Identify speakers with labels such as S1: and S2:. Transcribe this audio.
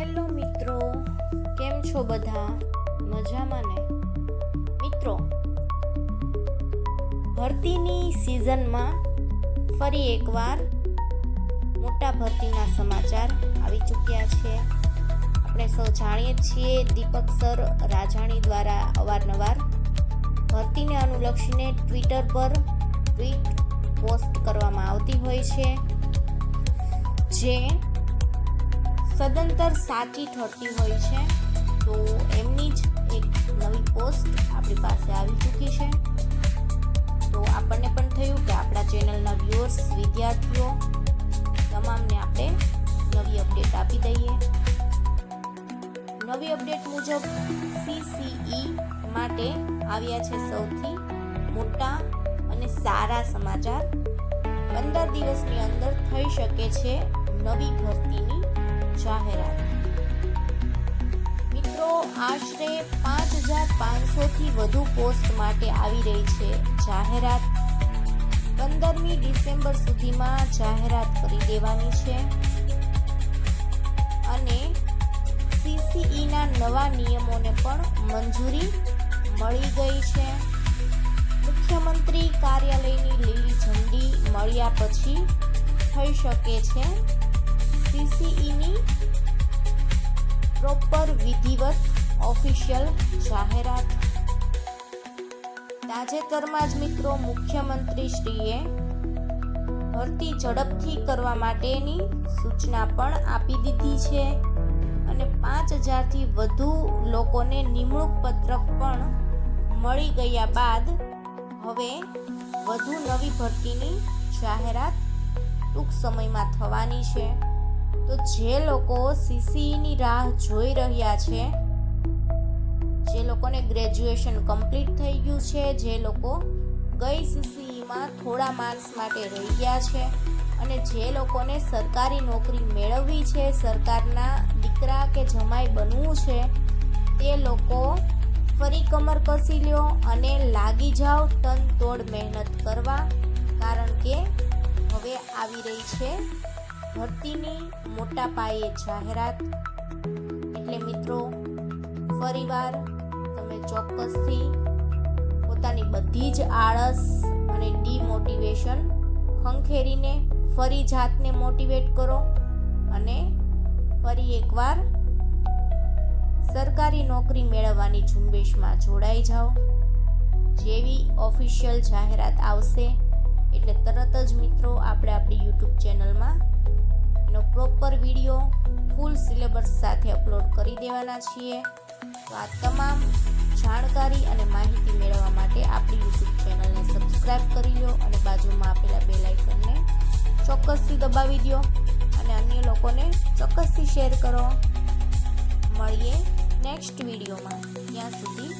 S1: Hello મિત્રો, કેમ છો બધા? મજામાં ને? મિત્રો, ભરતીની સિઝનમાં ફરી એકવાર મોટા ભરતીના સમાચાર આવી ચૂક્યા છે. આપણે સૌ જાણીએ છીએ દીપક સર રાજાણી દ્વારા અવારનવાર ભરતીને અનુલક્ષીને ટ્વિટર પર ટ્વીટ પોસ્ટ કરવામાં આવતી હોય છે. જે સદંતર સાચી ઠરતી હોય છે, તો એમની જ એક નવી પોસ્ટ આપણી પાસે આવી ચૂકી છે. તો આપણને પણ થયું કે આપણા ચેનલના વ્યુઅર્સ, વિદ્યાર્થીઓ, તમામને આપણે નવી અપડેટ આપી દઈએ. નવી અપડેટ મુજબ સીસીઈ માટે આવ્યા છે સૌથી મોટા અને સારા સમાચાર. પંદર દિવસની અંદર થઈ શકે છે નવી ભરતીની જાહેરાત. મિત્રો, આશરે પાંચ હજાર પાંચસોથી વધુ પોસ્ટ માટે આવી રહી છે જાહેરાત. પંદરમી ડિસેમ્બર સુધીમાં જાહેરાત કરી દેવાની છે. અને સીસીઈના નવા નિયમોને પણ મંજૂરી મળી ગઈ છે. મુખ્યમંત્રી કાર્યાલયની લીલી ઝંડી મળ્યા પછી થઈ શકે છે સીસીઈની પ્રોપર વિધિવત ઓફિશિયલ જાહેરાત. તાજેતરમાં જ મિત્રો મુખ્યમંત્રીશ્રીએ ભરતી ઝડપથી કરવા માટેની સૂચના પણ આપી દીધી છે અને પાંચ હજારથી વધુ લોકોને નિમણૂક પત્રક પણ મળી ગયા બાદ હવે વધુ નવી ભરતીની જાહેરાત ટૂંક સમયમાં થવાની છે. તો જે લોકો સીસીઈની રાહ જોઈ રહ્યા છે, જે લોકોને ગ્રેજ્યુએશન કમ્પ્લીટ થઈ ગયું છે, જે લોકો ગઈ સીસીઈમાં થોડા માર્ક્સ માટે રહી ગયા છે અને જે લોકોને સરકારી નોકરી મેળવવી છે, સરકારના દીકરા કે જમાઈ બનવું છે, તે લોકો ફરી કમર કસી લ્યો અને લાગી જાઓ તન તોડ મહેનત કરવા, કારણ કે હવે આવી રહી છે ભરતીની મોટા પાયે જાહેરાત. એટલે મિત્રો, ફરીવાર તમે ચોક્કસથી પોતાની બધી જ આળસ અને ડીમોટિવેશન ખંખેરીને ફરી જાતને મોટિવેટ કરો અને ફરી એકવાર સરકારી નોકરી મેળવવાની ઝુંબેશમાં જોડાઈ જાઓ. જેવી ઓફિશિયલ જાહેરાત આવશે તરત જ મિત્રો આપણે આપણી યુટ્યુબ ચેનલમાં એનો પ્રોપર વીડિયો ફૂલ સિલેબસ સાથે અપલોડ કરી દેવાના છીએ. તો આ તમામ જાણકારી અને માહિતી મેળવવા માટે આપણી યુટ્યુબ ચેનલને સબસ્ક્રાઇબ કરી લો અને બાજુમાં આપેલા બે લાઇકનને ચોક્કસથી દબાવી દો અને અન્ય લોકોને ચોક્કસથી શેર કરો. મળીએ નેક્સ્ટ વિડીયોમાં ત્યાં સુધી